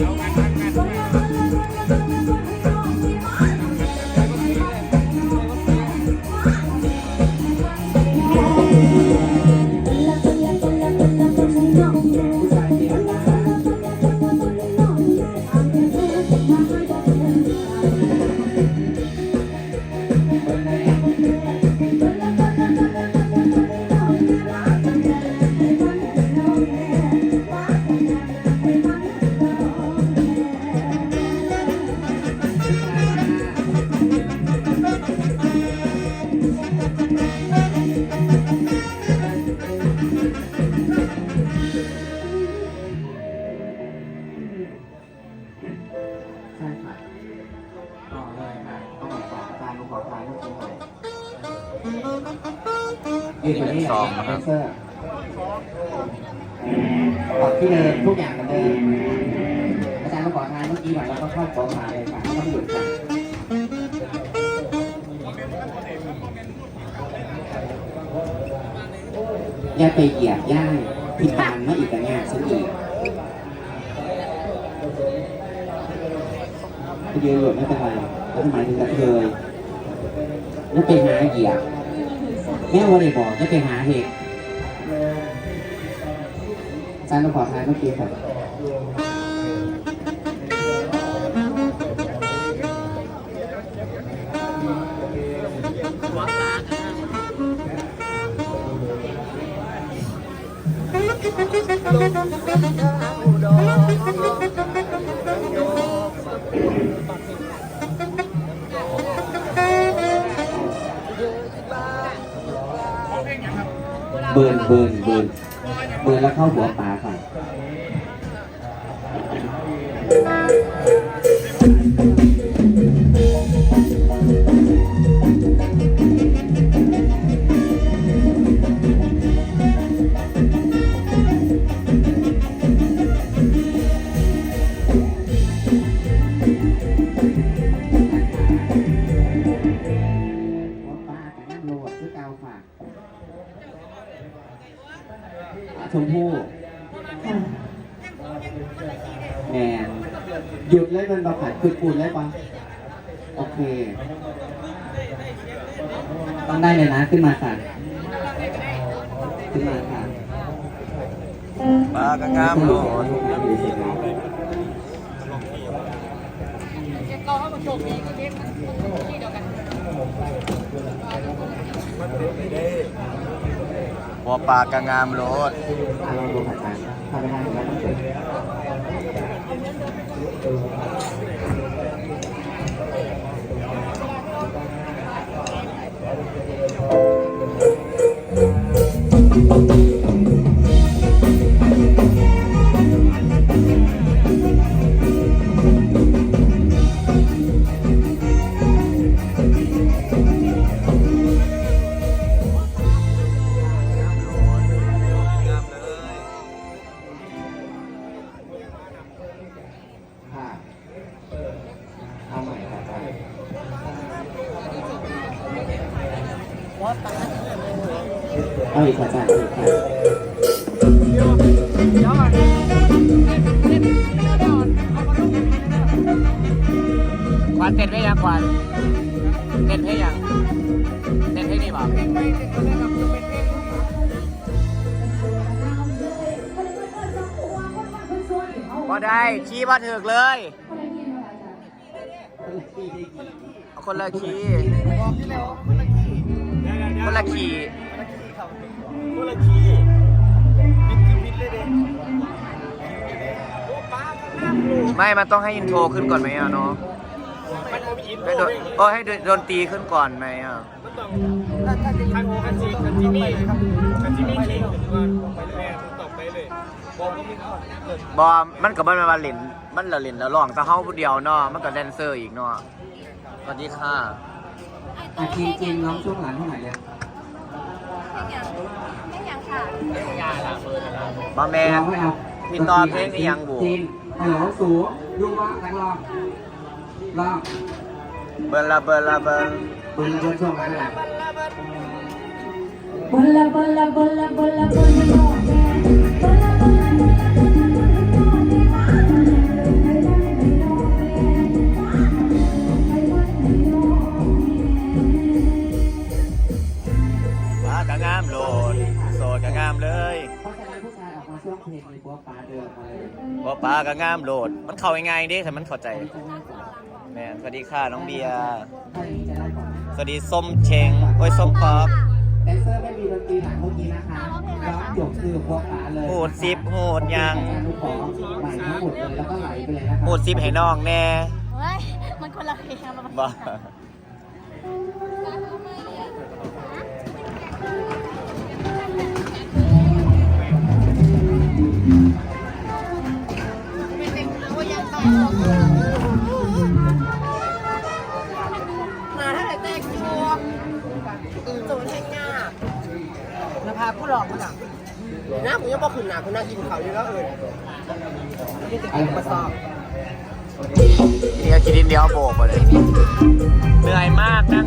Yo, I'm not. ยืนอยู่นี่ซองนะครับเซอร์ออกที่เดิมทุกอย่างเหมือนเดิมอาจารย์ลูกขอทานเมื่อกี้หน่อยแล้วก็เข้าขอทานเลยค่ะแล้วก็หยุดค่ะอย่าไปเหยียบย่างพิบานมาอีกแต่งานฉันอีกไปยืนหลบไม่เป็นไรแล้วทำไมถึงกระเทยแล้วไปหาเหยียบ แม่ว่าได้บอกจะไปหาเห็ดอาจารย์ต้องขอทานเมื่อกี้ครับ เบิร์นเบิร์นเบิร์นเบิร์นแล้วเข้าหัวป่า หยุดแล้มันมาผัดคือปูนได้ปะโอเคต้องได้เลยนะขึ้นมาค่ะขึ้นมาค่ะปลากระงามหนราให้องก็กกปลากระงามโลดปากระงามโล Obrigado. เอาอีกค่ะอาจารย์อีกค่ะควันเต้นให้ยังควันเต้นให้ยังเต้นให้นี่บ่ก็ได้ขี้มาถึกเลยเอาคนละขี้ คนละคีคนละคีไม่ มันต้องให้อินโทรขึ้นก่อนไหมอะเนาะให้โดนโอ้ให้โดนตรีขึ้นก่อนไหมอะคันคันจีคันจีมี่ครับคันจีมี่คิงก่อนไปเลยต่อไปเลยบอกก็มีก่อนเกิดบอมมันกับมันมาเล่น มันละเล่นแล้วร้องแต่เฮาผู้เดียวเนาะ มันก็แดนเซอร์อีกเนาะ สวัสดีค่ะ อะทีนทีมน้องช่วงหลังเท่าไหร่เลยไม่ยังค่ะยาลาเบอร์ลาเบอร์บ่แม่น ลองไหมครับมีตอนเพลงอีหยังบุ ทีมฮัลโหลสูยูวะแตงลองลองเบลลาเบลลาเบลคุณเพิ่มช่วงหลังบลัาไหร่ Bola, bola, bola, bola, bola, bola, bola, ฟ้าก็งามโหลดมันเข้าง่ายๆเด้แต่มันเข้าใจแมนสวัสดีค่ะน้องเบียร์สวัสดีส้มเชงโอ้ยส้มป๊อกแดนเซอร์ไม่มีดนตรีหลังเมื่อกี้นะคะร้องจบคือพวกขาเลยโหดซิปโหดยังลูกขอใหม่ทั้งหมดเลยแล้วก็ไหลไปเลยนะคะโหดซิปให้น้องแน่เฮ้ยมันคนละเพลงอะมันบ้ามา น้าผมยังบอกขึ้นหนาคุณน่ากินเขาอยู่แล้วเออมาสอบทีนี้คิดดินเดียวโบกมาเลยเหนื่อยมากนั่ง